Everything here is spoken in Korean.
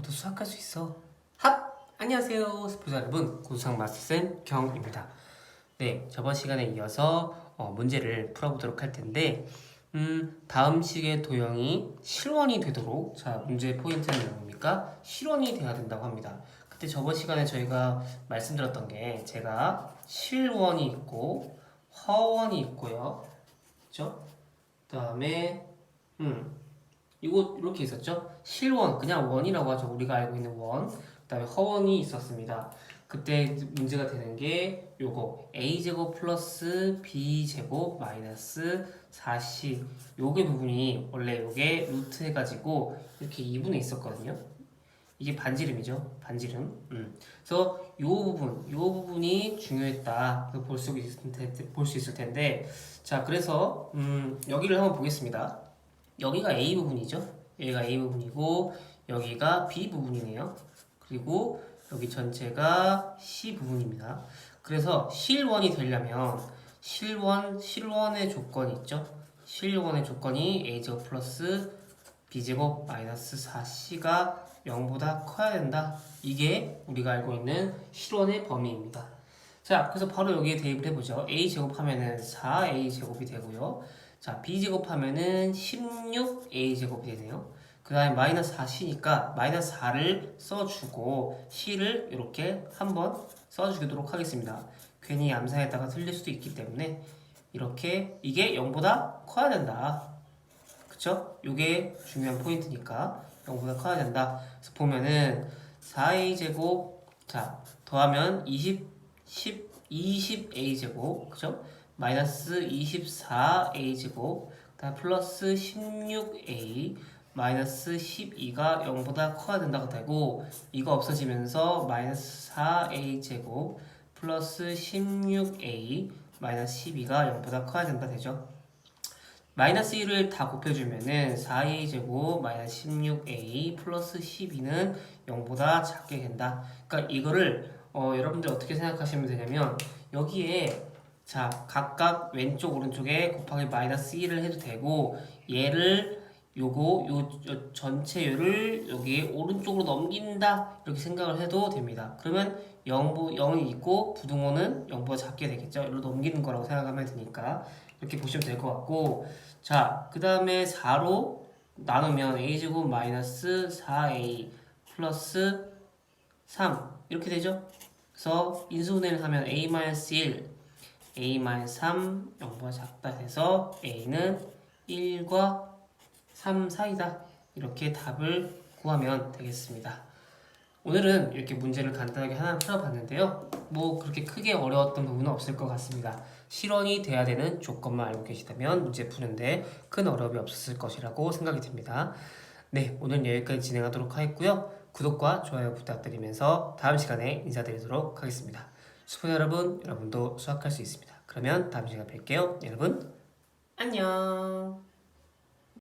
너도 수학할 수 있어. 핫! 안녕하세요. 스포자 여러분. 고수상 마스터쌤 경입니다. 네, 저번 시간에 이어서 어, 문제를 풀어보도록 할 텐데, 음, 다음 식의 도형이 실원이 되도록, 자, 문제의 포인트는 뭡니까? 실원이 돼야 된다고 합니다. 그때 저번 시간에 저희가 말씀드렸던 게, 제가 실원이 있고, 허원이 있고요. 그죠? 그 다음에, 음, 이거 이렇게 있었죠? 실원, 그냥 원이라고 하죠. 우리가 알고 있는 원. 그다음에 허원이 있었습니다. 그때 문제가 되는 게 요거 a 제곱 플러스 b 제곱 마이너스 4c 요게 부분이 원래 요게 루트 해가지고 이렇게 2분에 있었거든요. 이게 반지름이죠. 반지름. 음. 그래서 요 부분, 요 부분이 중요했다. 볼수 있을 텐데, 볼 수 있을 텐데, 자 그래서 음, 여기를 한번 보겠습니다. 여기가 A 부분이죠. 여기가 A 부분이고 여기가 B 부분이네요. 그리고 여기 전체가 C 부분입니다. 그래서 실원이 되려면 실원 실원의 조건이 있죠. 실원의 조건이 a제곱 플러스 b제곱 마이너스 4c가 0보다 커야 된다. 이게 우리가 알고 있는 실원의 범위입니다. 자, 그래서 바로 여기에 대입을 해보죠. a제곱 하면은 4a제곱이 되고요. 자, b제곱 하면은 16a제곱이 되네요. 그 다음에 마이너스 4c니까 마이너스 4를 써주고 c를 이렇게 한번 써주도록 하겠습니다. 괜히 암산했다가 틀릴 수도 있기 때문에 이렇게 이게 0보다 커야 된다. 그쵸? 이게 중요한 포인트니까 0보다 커야 된다. 그래서 보면은 4a 제곱 자 더하면 20 10 20a 제곱 그죠? 마이너스 24a 제곱 그다음 플러스 16a 마이너스 12가 0보다 커야 된다고 되고 이거 없어지면서 마이너스 4a 제곱 플러스 16a 마이너스 12가 0보다 커야 된다 되죠. 마이너스 1을 다 곱해주면은 4a 제곱 마이너스 16a 플러스 12는 0보다 작게 된다. 그러니까 이거를 어, 여러분들 어떻게 생각하시면 되냐면 여기에 자 각각 왼쪽 오른쪽에 곱하기 마이너스 1을 해도 되고 얘를 요거 요, 요 전체를 여기 오른쪽으로 넘긴다 이렇게 생각을 해도 됩니다. 그러면 0보 0이 있고 부등호는 0보다 작게 되겠죠. 이로 넘기는 거라고 생각하면 되니까 이렇게 보시면 될 것 같고 자 그 다음에 4로 나누면 a제곱 마이너스 4a 플러스 3 이렇게 되죠. 그래서 인수분해를 하면 a 마이너스 1 a 마이너스 3 0보다 작다 해서 a는 1과 3 사이다. 이렇게 답을 구하면 되겠습니다. 오늘은 이렇게 문제를 간단하게 하나 풀어봤는데요. 뭐 그렇게 크게 어려웠던 부분은 없을 것 같습니다. 실원이 돼야 되는 조건만 알고 계시다면 문제 푸는데 큰 어려움이 없었을 것이라고 생각이 듭니다. 네, 오늘 여기까지 진행하도록 하겠고요. 구독과 좋아요 부탁드리면서 다음 시간에 인사드리도록 하겠습니다. 수포 여러분, 여러분도 수학할 수 있습니다. 그러면 다음 시간에 뵐게요. 여러분, 안녕.